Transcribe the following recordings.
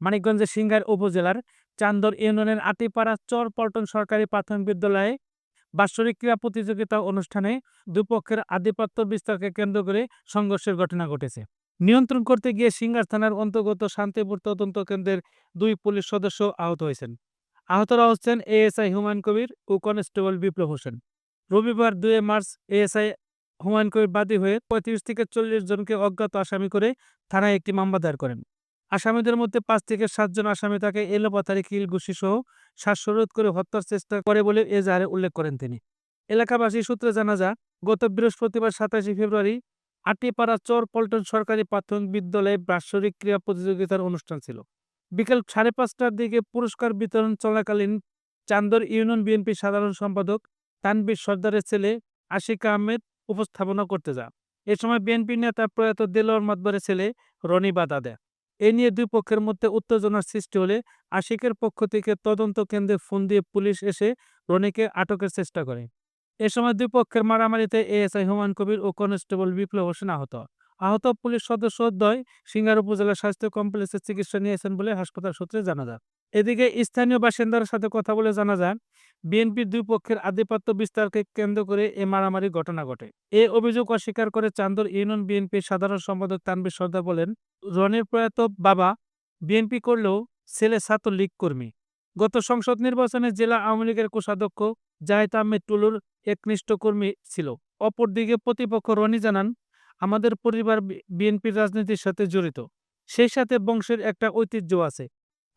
মানিকগঞ্জের সিংগার উপজেলার চান্দর ইউনিয়নের আটিপাড়া চর পল্টন সরকারি প্রাথমিক বিদ্যালয়ে বাৎসরিক ক্রীড়া প্রতিযোগিতা অনুষ্ঠানে দুপক্ষের আধিপত্য বিস্তারকে কেন্দ্র করে সংঘর্ষের ঘটনা ঘটেছে। নিয়ন্ত্রণ করতে গিয়ে সিঙ্গার থানার অন্তর্গত শান্তিপুর তদন্ত কেন্দ্রের দুই পুলিশ সদস্য আহত হয়েছেন। আহতরা হচ্ছেন এএসআই হুমায়ুন কবির ও কনস্টেবল বিপ্লব হোসেন। রবিবার দুই মার্চ এএসআই হুমায়ুন কবির বাদী হয়ে পঁয়ত্রিশ থেকে চল্লিশ জনকে অজ্ঞাত আসামি করে থানায় একটি মামলা দায়ের করেন। আসামিদের মধ্যে পাঁচ থেকে সাতজন আসামি তাকে এলোপাথারি কিল সহ শ্বাসরোধ করে হত্যার চেষ্টা করে বলে এজাহারে উল্লেখ করেন তিনি। এলাকাবাসী সূত্রে জানা যা গত বৃহস্পতিবার সাতাশে ফেব্রুয়ারি আটিপাড়া চর পল্টন সরকারি প্রাথমিক বিদ্যালয়ে বাৎসরিক ক্রীড়া প্রতিযোগিতার অনুষ্ঠান ছিল। বিকেল সাড়ে পাঁচটার দিকে পুরস্কার বিতরণ চলাকালীন চান্দর ইউনিয়ন বিএনপি সাধারণ সম্পাদক তানবীর সর্দারের ছেলে আশিক আহমেদ উপস্থাপনা করতে যা এ সময় বিএনপি নেতা প্রয়াত দেলোয়ার মাতবরের ছেলে রনি বাধা দেয় এ নিয়ে দুই পক্ষের মধ্যে উত্তেজনার সৃষ্টি হলে আশিকের পক্ষ থেকে তদন্ত কেন্দ্রে ফোন দিয়ে পুলিশ এসে রনিকে আটকের চেষ্টা করে। এ সময় দুই পক্ষের মারামারিতে এএসআই হুমায়ুন কবির ও কনস্টেবল বিপ্লব হোসেন আহত। আহত পুলিশ সদস্য দ্বয় সিঙ্গার উপজেলা স্বাস্থ্য কমপ্লেক্সে চিকিৎসা নিয়েছেন বলে হাসপাতাল সূত্রে জানা যায়। এদিকে স্থানীয় বাসিন্দার সাথে কথা বলে জানা যায় বিএনপির দুই পক্ষের আধিপত্য বিস্তারকে কেন্দ্র করে এ মারামারি ঘটনা ঘটে। এ অভিযোগ অস্বীকার করে চান্দর ইউনিয়ন বিএনপির সাধারণ সম্পাদক তানবীর সর্দার বলেন রনির প্রয়াত বাবা বিএনপি করলেও ছেলে ছাত্রলীগ কর্মী। গত সংসদ নির্বাচনে জেলা আওয়ামী লীগের কোষাধ্যক্ষ জাহিদ আহমেদ টুলুর একনিষ্ঠ কর্মী ছিল। অপরদিকে প্রতিপক্ষ রনি জানান, আমাদের পরিবার বিএনপির রাজনীতির সাথে জড়িত। সেই সাথে বংশের একটা ঐতিহ্য আছে।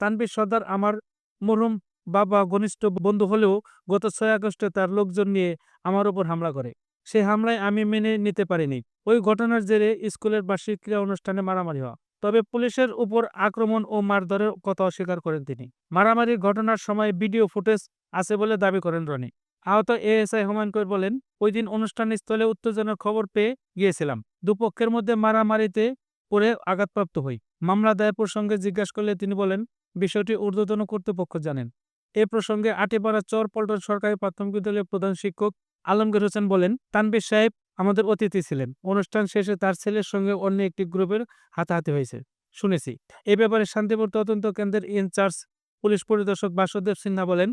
তানবীর সর্দার আমার মরহুম বাবা ঘনিষ্ঠ বন্ধু হলেও গত ছয় আগস্টে তার লোকজন নিয়ে আমার ওপর হামলা করে। সেই হামলায় আমি মেনে নিতে পারিনি। ওই ঘটনার জেরে স্কুলের বার্ষিক ক্রীড়া অনুষ্ঠানে মারামারি হওয়া তবে পুলিশের উপর আক্রমণ ও মারধরের কথা অস্বীকার করেন তিনি। মারামারির ঘটনার সময় ভিডিও ফুটেজ আছে বলে দাবি করেন রনি। আহত এএসআই হুমায়ুন কবির বলেন, ওই দিন অনুষ্ঠান স্থলে উত্তেজনার খবর পেয়ে গিয়েছিলাম। দুপক্ষের মধ্যে মারামারিতে পড়ে আঘাতপ্রাপ্ত হই। মামলা দায়ের প্রসঙ্গে জিজ্ঞাসা করলে তিনি বলেন, বিষয়টি ঊর্ধ্বতন কর্তৃপক্ষ জানেন। এ প্রসঙ্গে আটিপাড়া চর পল্টন সরকারি প্রাথমিক বিদ্যালয়ের প্রধান শিক্ষক আলমগীর হোসেন বলেন তানবির সাহেব আমাদের অতিথি ছিলেন। অনুষ্ঠান শেষে তার ছেলের সঙ্গে অন্য একটি গ্রুপের হাতাহাতি হয়েছে। শুনেছি। এ ব্যাপারে শান্তিপুর তদন্ত কেন্দ্রের ইনচার্জ পুলিশ পরিদর্শক বাসুদেব সিনহা বলেন,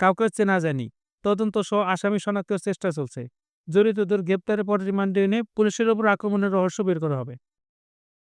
কাউকে চেনা যায়নি। তদন্ত সহ আসামি শনাক্তের চেষ্টা চলছে। জড়িতদের গ্রেপ্তারের পর রিমান্ডে এনে পুলিশের ওপর আক্রমণের রহস্য বের করা হবে।